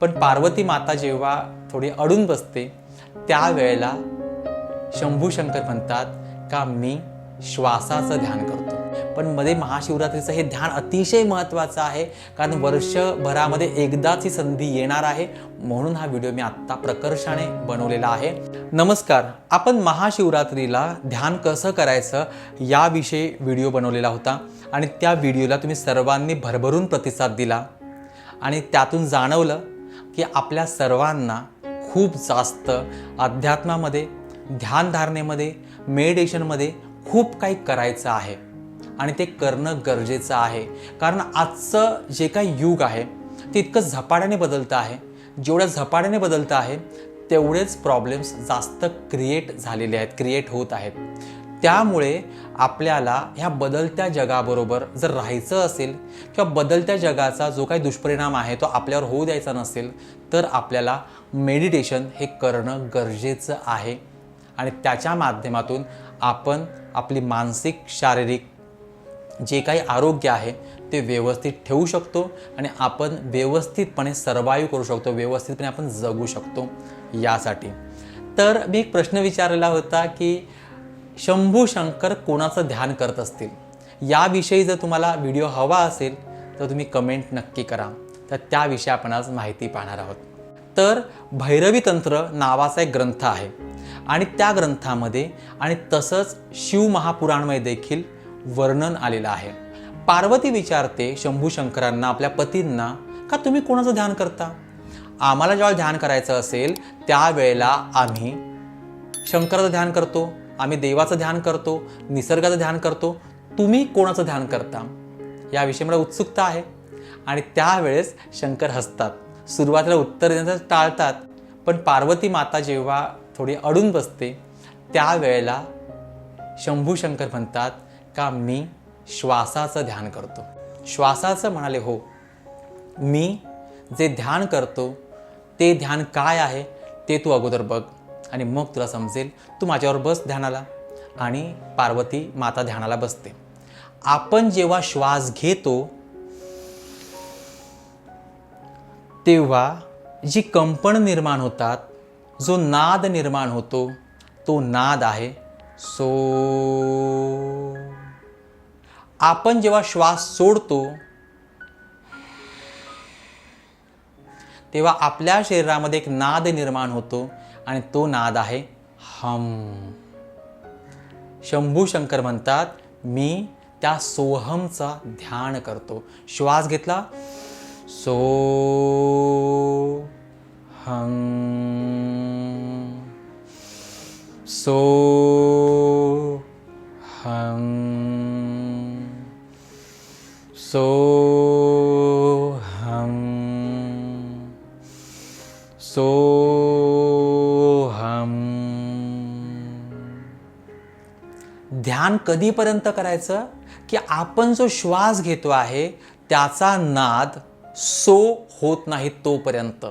पण पार्वती माता जेव्हा थोडी अडून बसते त्यावेळेला शंभू शंकर म्हणतात का मी श्वासाचं ध्यान करतो? पण मध्ये महाशिवरात्रीचं हे ध्यान अतिशय महत्त्वाचं आहे कारण वर्षभरामध्ये एकदाच ही संधी येणार आहे म्हणून हा व्हिडिओ मी आत्ता प्रकर्षाने बनवलेला आहे. नमस्कार आपण महाशिवरात्रीला ध्यान कसं करायचं याविषयी व्हिडिओ बनवलेला होता आणि त्या व्हिडिओला तुम्ही सर्वांनी भरभरून प्रतिसाद दिला आणि त्यातून जाणवलं की आपल्या सर्वांना खूप जास्त अध्यात्मामध्ये ध्यानधारणेमध्ये मेडिटेशनमध्ये खूप काही करायचं आहे. आणि ते करणं गरजेचं आहे. कारण आजचं जे काही युग आहे ते इतकं झपाट्याने बदलतं आहे. जेवढ्या झपाट्याने बदलतं आहे तेवढेच प्रॉब्लेम्स जास्त क्रिएट झालेले आहेत क्रिएट होत आहेत. त्यामुळे आपल्याला ह्या बदलत्या जगाबरोबर जर राहायचं असेल किंवा बदलत्या जगाचा जो काही दुष्परिणाम आहे तो आपल्यावर होऊ द्यायचा नसेल तर आपल्याला मेडिटेशन हे करणं गरजेचं आहे. आणि त्याच्या माध्यमातून आपण आपली मानसिक शारीरिक जे काही आरोग्य आहे ते व्यवस्थित ठेवू शकतो आणि आपण व्यवस्थितपणे सर्वाईव्ह करू शकतो व्यवस्थितपणे आपण जगू शकतो यासाठी. तर मी एक प्रश्न विचारलेला होता की शंभू शंकर कोणाचं ध्यान करत असतील? याविषयी जर तुम्हाला व्हिडिओ हवा असेल तर तुम्ही कमेंट नक्की करा. तर त्याविषयी आपण आज माहिती पाहणार आहोत. तर भैरवी तंत्र नावाचा एक ग्रंथ आहे. आणि त्या ग्रंथामध्ये आणि तसंच शिव महापुराणमध्ये देखील वर्णन आलेलं आहे. पार्वती विचारते शंभू शंकरांना आपल्या पतींना का तुम्ही कोणाचं ध्यान करता? आम्हाला जेव्हा ध्यान करायचं असेल त्यावेळेला आम्ही शंकराचं ध्यान करतो. आम्ही देवाचं ध्यान करतो निसर्गाचं ध्यान करतो तुम्ही कोणाचं ध्यान करता? याविषयी मला उत्सुकता आहे. आणि त्यावेळेस शंकर हसतात. सुरुवातीला उत्तर देण्याचं टाळतात पण पार्वती माता जेव्हा थोडी अडून बसते त्यावेळेला शंभू शंकर म्हणतात का मी श्वासाचं ध्यान करतो. श्वासाचं म्हणाले हो मी जे ध्यान करतो ते ध्यान काय आहे ते तू अगोदर बघ. आणि मग तुला समजेल तू माझ्यावर बस ध्यानाला. आणि पार्वती माता ध्यानाला बसते. आपण जेव्हा श्वास घेतो तेव्हा जी कंपन निर्माण होतात जो नाद निर्माण होतो तो नाद आहे सो. आपण जेव्हा श्वास सोडतो तेव्हा आपल्या शरीरामध्ये एक नाद निर्माण होतो आणि तो नाद आहे हम. शंभू शंकर म्हणतात मी त्या सोहमचा ध्यान करतो. श्वास घेतला. सो हम सो हम सो हम सो ध्यान कधीपर्यंत करायचं? की आपण जो श्वास घेतो आहे त्याचा नाद सो होत नाही तोपर्यंत.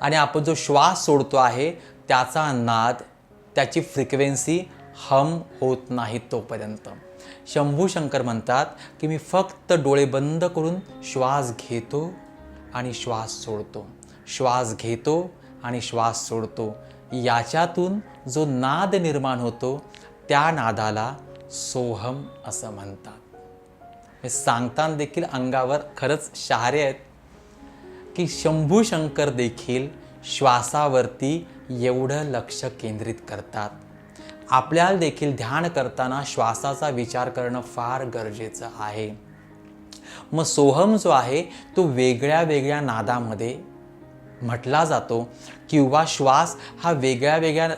आणि आपण जो श्वास सोडतो आहे त्याचा नाद त्याची फ्रिक्वेन्सी हम होत नाही तोपर्यंत. शंभू शंकर म्हणतात की मी फक्त डोळे बंद करून श्वास घेतो आणि श्वास सोडतो. श्वास घेतो आणि श्वास सोडतो. याच्यातून जो नाद निर्माण होतो त्या नादाला सोहम असं म्हणतात. हे सांगताना देखील अंगावर खरंच शहारे आहेत की शंभू शंकर देखील श्वासावरती एवढं लक्ष केंद्रित करतात. आपल्याला देखील ध्यान करताना श्वासाचा विचार करणं फार गरजेचं आहे. मग सोहम जो आहे तो वेगळ्या वेगळ्या नादामध्ये म्हटला जातो किंवा श्वास हा वेगळ्या वेगळ्या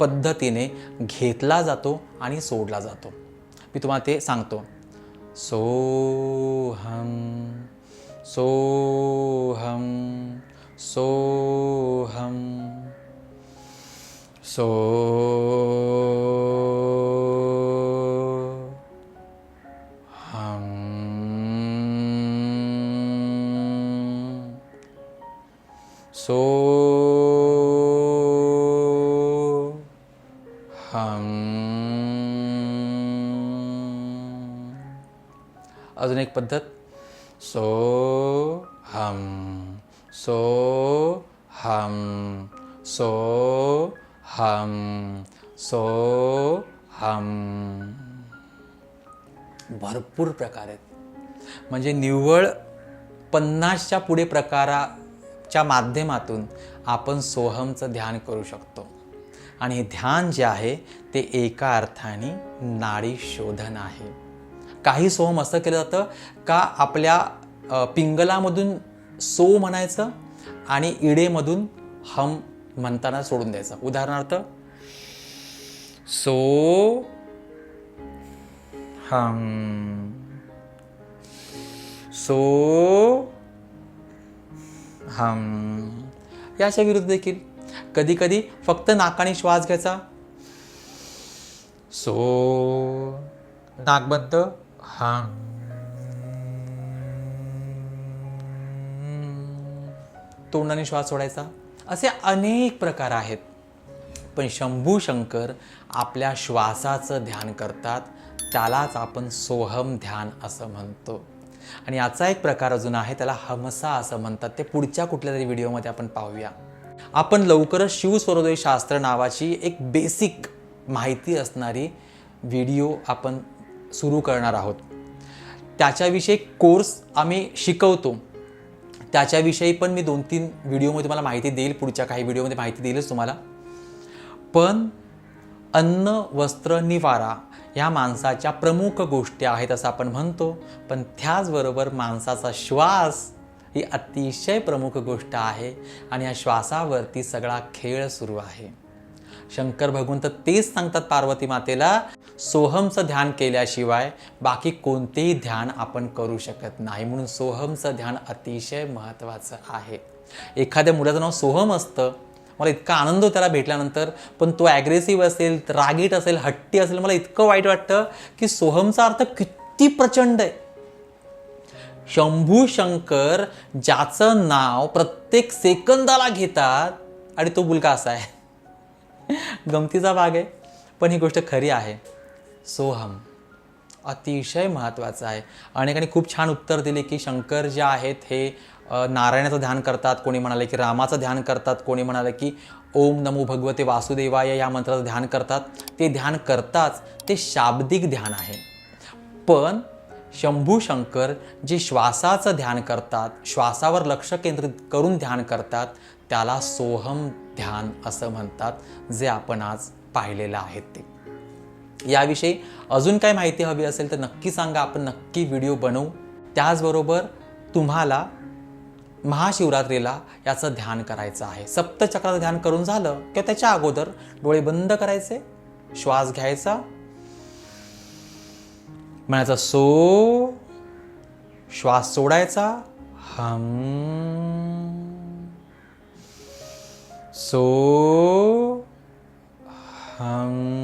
पद्धतीने घेतला जातो आणि सोडला जातो. मी तुम्हाला ते सांगतो. सोहम सोहम सोहम सो हम सो अजून एक पद्धत. सो हम सो हम सो हम सो हम. भरपूर प्रकार आहेत. म्हणजे निव्वळ पन्नासच्या पुढे प्रकाराच्या माध्यमातून आपण सोहमचं ध्यान करू शकतो. आणि हे ध्यान जे आहे ते एका अर्थाने नाडी शोधन आहे. काही सोहम असं केलं जातं का आपल्या पिंगलामधून सो म्हणायचं आणि इडेमधून हम म्हणताना सोडून द्यायचं. उदाहरणार्थ सो हम सो हम याच्या विरुद्ध देखील. कधी कधी फक्त नाकाने श्वास घ्यायचा. सो नाक बंद. हम तोंडाने श्वास सोडायचा. असे अनेक प्रकार आहेत. पण शंभू शंकर आपल्या श्वासाचं ध्यान करतात. त्यालाच आपण सोहम ध्यान असं म्हणतो. आणि याचा एक प्रकार अजून आहे त्याला हमसा असं म्हणतात. ते पुढच्या कुठल्या तरी व्हिडिओमध्ये आपण पाहूया. आपण लवकरच शिवस्वरोदय शास्त्र नावाची एक बेसिक माहिती असणारी व्हिडिओ आपण सुरू करणार आहोत. त्याच्याविषयी कोर्स आम्ही शिकवतो. त्याच्याविषयी पण मी दोन तीन व्हिडिओमध्ये तुम्हाला माहिती देईल पुढच्या काही व्हिडिओमध्ये माहिती देईलच तुम्हाला. पण अन्न वस्त्र निवारा ह्या माणसाच्या प्रमुख गोष्टी आहेत असं आपण म्हणतो. पण त्याचबरोबर माणसाचा श्वास ही अतिशय प्रमुख गोष्ट आहे आणि या श्वासावरती सगळा खेळ सुरू आहे. शंकर भगवंत तेच सांगतात पार्वती मातेला सोहमचं ध्यान केल्याशिवाय बाकी कोणतेही ध्यान आपण करू शकत नाही. म्हणून सोहमचं ध्यान अतिशय महत्त्वाचं आहे. एखाद्या मुलाचं नाव सोहम असतं मला इतका आनंद होतो त्याला भेटल्यानंतर पण तो ॲग्रेसिव्ह असेल रागीट असेल हट्टी असेल मला इतकं वाईट वाटतं की सोहमचा अर्थ किती प्रचंड आहे. शंभू शंकर ज्याचं नाव प्रत्येक सेकंदाला घेतात आणि तो मुलगा असा आहे. गमतीचा भाग आहे पण ही गोष्ट खरी आहे. सोहम अतिशय महत्त्वाचं आहे. अनेकांनी खूप छान उत्तर दिले की शंकर जे आहेत हे नारायणाचं ध्यान करतात. कोणी म्हणाले की रामाचं ध्यान करतात. कोणी म्हणाले की ओम नमो भगवते वासुदेवाय या मंत्राचं ध्यान करतात. ते ध्यान करताच ते शाब्दिक ध्यान आहे. पण शंभू शंकर जे श्वासाचं ध्यान करतात श्वासावर लक्ष केंद्रित करून ध्यान करतात त्याला सोहम ध्यान असं म्हणतात जे आपण आज पाहिलेलं आहे ते. याविषयी अजून काय माहिती हवी असेल तर नक्की सांगा. आपण नक्की व्हिडिओ बनवू. त्याचबरोबर तुम्हाला महाशिवरात्रीला याचं ध्यान करायचं आहे. सप्तचक्राचं ध्यान करून झालं किंवा त्याच्या अगोदर डोळे बंद करायचे श्वास घ्यायचा. म्हणायचा सो श्वास सोडायचा. हम सो हम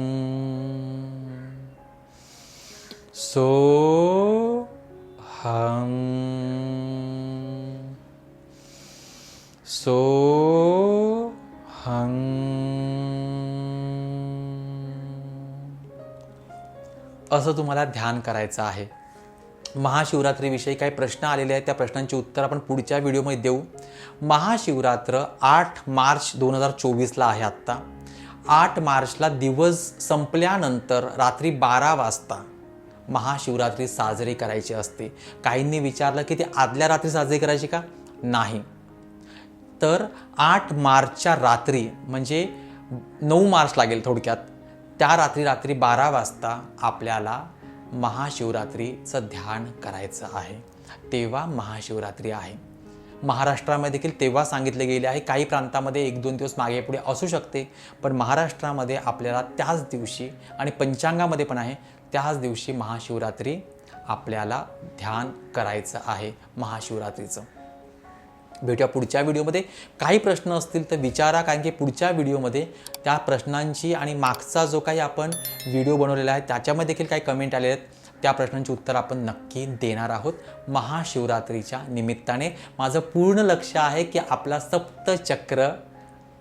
सो हम सो हम असं तुम्हाला ध्यान करायचं आहे. महाशिवरात्रीविषयी काही प्रश्न आलेले आहेत. त्या प्रश्नांची उत्तर आपण पुढच्या व्हिडिओमध्ये देऊ. महाशिवरात्र आठ मार्च दोन हजार चोवीसला आहे आत्ता. आठ मार्चला दिवस संपल्यानंतर रात्री बारा वाजता महाशिवरात्री साजरी करायची असते. काहींनी विचारलं की ती आदल्या रात्री साजरी करायची का? नाही. तर आठ मार्चच्या रात्री म्हणजे नऊ मार्च लागेल थोडक्यात त्या रात्री रात्री बारा वाजता आपल्याला महाशिवरात्रीचं ध्यान करायचं आहे. तेव्हा महाशिवरात्री आहे. महाराष्ट्रामध्ये देखील तेव्हा सांगितले गेले आहे. काही प्रांतामध्ये एक दोन दिवस मागे पुढे असू शकते पण महाराष्ट्रामध्ये आपल्याला त्याच दिवशी आणि पंचांगामध्ये पण आहे त्याच दिवशी महाशिवरात्री आपल्याला ध्यान करायचं आहे महाशिवरात्रीचं. भेटूया पुढच्या व्हिडिओमध्ये. काही प्रश्न असतील तर विचारा कारण की पुढच्या व्हिडिओमध्ये त्या प्रश्नांची आणि मागचा जो काही आपण व्हिडिओ बनवलेला आहे त्याच्यामध्ये देखील काही कमेंट आलेले आहेत. त्या प्रश्नांची उत्तर आपण नक्की देणार आहोत महाशिवरात्रीच्या निमित्ताने. माझं पूर्ण लक्ष आहे की आपला सप्तचक्र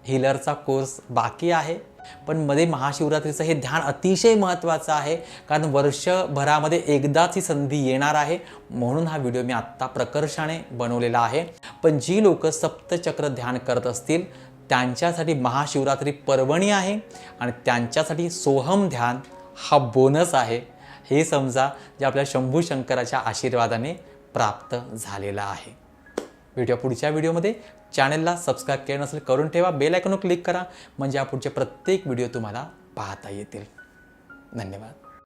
हिलरचा कोर्स बाकी आहे. पण मध्ये महाशिवरात्रीचं हे ध्यान अतिशय महत्त्वाचं आहे कारण वर्षभरामध्ये एकदाच ही संधी येणार आहे. म्हणून हा व्हिडिओ मी आत्ता प्रकर्षाने बनवलेला आहे. पण जी लोक सप्तचक्र ध्यान करत असतील त्यांच्यासाठी महाशिवरात्री पर्वणी आहे आणि त्यांच्यासाठी सोहम ध्यान हा बोनस आहे. हे समजा जे आपल्या शंभू शंकराच्या आशीर्वादाने प्राप्त झालेला आहे. भेटूया पुढच्या व्हिडिओमध्ये. चॅनलला सबस्क्राईब केलं नसेल करून ठेवा. बेल आयकॉनवर क्लिक करा. म्हणजे या पुढचे प्रत्येक व्हिडिओ तुम्हाला पाहता येतील. धन्यवाद.